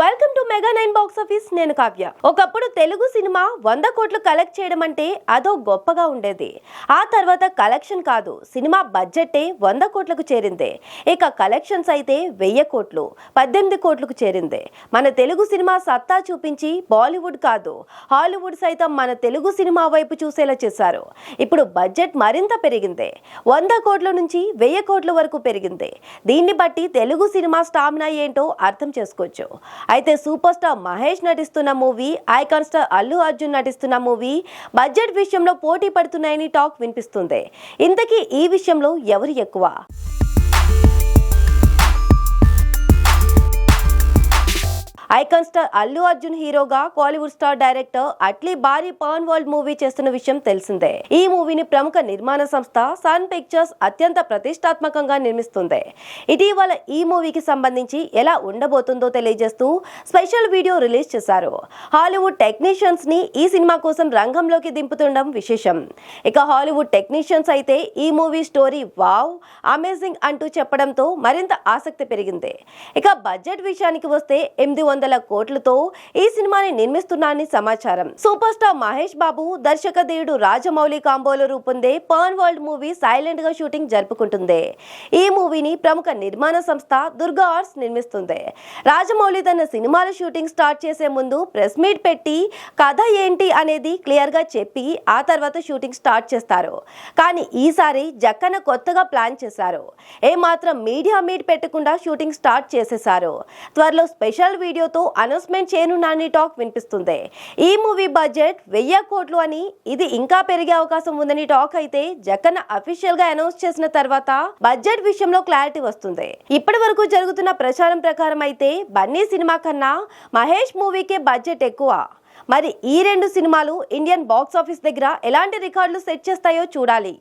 Welcome to Mega nine box office నేను కావ్య. ఒకప్పుడు Telugu cinema వంద కోట్లు కలెక్ట్ చేయడం అంటే అదో గొప్పగా ఉండేది. ఆ తర్వాత కలెక్షన్ కాదు సినిమా బడ్జెటే వంద కోట్లకు చేరింది. ఇక కలెక్షన్స్ అయితే వెయ్యి కోట్లు పద్దెనిమిది కోట్లకు చేరింది. మన తెలుగు సినిమా సత్తా చూపించి బాలీవుడ్ కాదు హాలీవుడ్ సైతం మన తెలుగు సినిమా వైపు చూసేలా చేశారు. ఇప్పుడు బడ్జెట్ మరింత పెరిగింది. వంద కోట్ల నుంచి వెయ్యి కోట్ల వరకు పెరిగింది. దీన్ని బట్టి తెలుగు సినిమా స్టామినా ఏంటో అర్థం చేసుకోవచ్చు. అయితే సూపర్ స్టార్ మహేష్ నటిస్తున్న movie icon star Allu Arjun నటిస్తున్న మూవీ బడ్జెట్ విషయంలో పోటీ పడుతున్నాయని టాక్ వినిపిస్తుంది. ఇంతకీ ఈ విషయంలో ఎవరు ఎక్కువ? ఐకాన్ స్టార్ అల్లు అర్జున్ హీరోగా కాలీవుడ్ స్టార్ డైరెక్టర్ అట్లీ భారీ పవన్ వరల్డ్ మూవీ చేస్తున్న విషయం తెలిసిందే. ఈ మూవీని ప్రముఖ నిర్మాణ సంస్థ సన్ పిక్చర్స్ అత్యంత ప్రతిష్టాత్మకంగా నిర్మిస్తుంది. ఇటీవల ఈ మూవీకి సంబంధించి ఎలా ఉండబోతుందో తెలియజేస్తూ స్పెషల్ వీడియో రిలీజ్ చేశారు. హాలీవుడ్ టెక్నీషియన్స్ని ఈ సినిమా కోసం రంగంలోకి దింపుతుండడం విశేషం. ఇక హాలీవుడ్ టెక్నీషియన్స్ అయితే ఈ మూవీ స్టోరీ వావ్ అమేజింగ్ అంటూ చెప్పడంతో మరింత ఆసక్తి పెరిగింది. ఇక బడ్జెట్ విషయానికి వస్తే ఎనిమిది వందల కోట్లతో ఈ సినిమాని నిర్మిస్తున్నారని సమాచారం. సూపర్ స్టార్ మహేష్ బాబు దర్శకధీయుడు రాజమౌళి కాంబోలో రూపొందే పర్న్ వరల్డ్ మూవీ సైలెంట్గా షూటింగ్ జరుపుకుంటుంది. ఈ మూవీని ప్రముఖ నిర్మాణ సంస్థ దుర్గా ఆర్ట్స్ నిర్మిస్తుంది. రాజమౌళి తన సినిమాల షూటింగ్ స్టార్ట్ చేసే ముందు ప్రెస్ మీట్ పెట్టి కథ ఏంటి అనేది క్లియర్గా చెప్పి ఆ తర్వాత షూటింగ్ స్టార్ట్ చేస్తారు. కానీ ఈసారి జక్కన కొత్తగా ప్లాన్ చేశారు. ఏ మాత్రం మీడియా మీట్ పెట్టకుండా షూటింగ్ స్టార్ట్ చేసేశారు. త్వరలో స్పెషల్ వీడియోతో అనౌన్స్మెంట్ చేయనున్నాని టాక్ వినిపిస్తుంది. ఈ మూవీ బడ్జెట్ వెయ్యి కోట్లు అని ఇది ఇంకా పెరిగే అవకాశం ఉందని టాక్ అయితే జగన్ అఫీషియల్గా అనౌన్స్ చేసిన తర్వాత బడ్జెట్ విషయంలో క్లారిటీ వస్తుంది. ఇప్పటి వరకు జరుగుతున్న ప్రచారం ప్రకారం అయితే బన్నీ సినిమా కన్నా మహేష్ మూవీకే బడ్జెట్ ఎక్కువ. మరి ఈ రెండు సినిమాలు ఇండియన్ బాక్స్ ఆఫీస్ దగ్గర ఎలాంటి రికార్డులు సెట్ చేస్తాయో చూడాలి.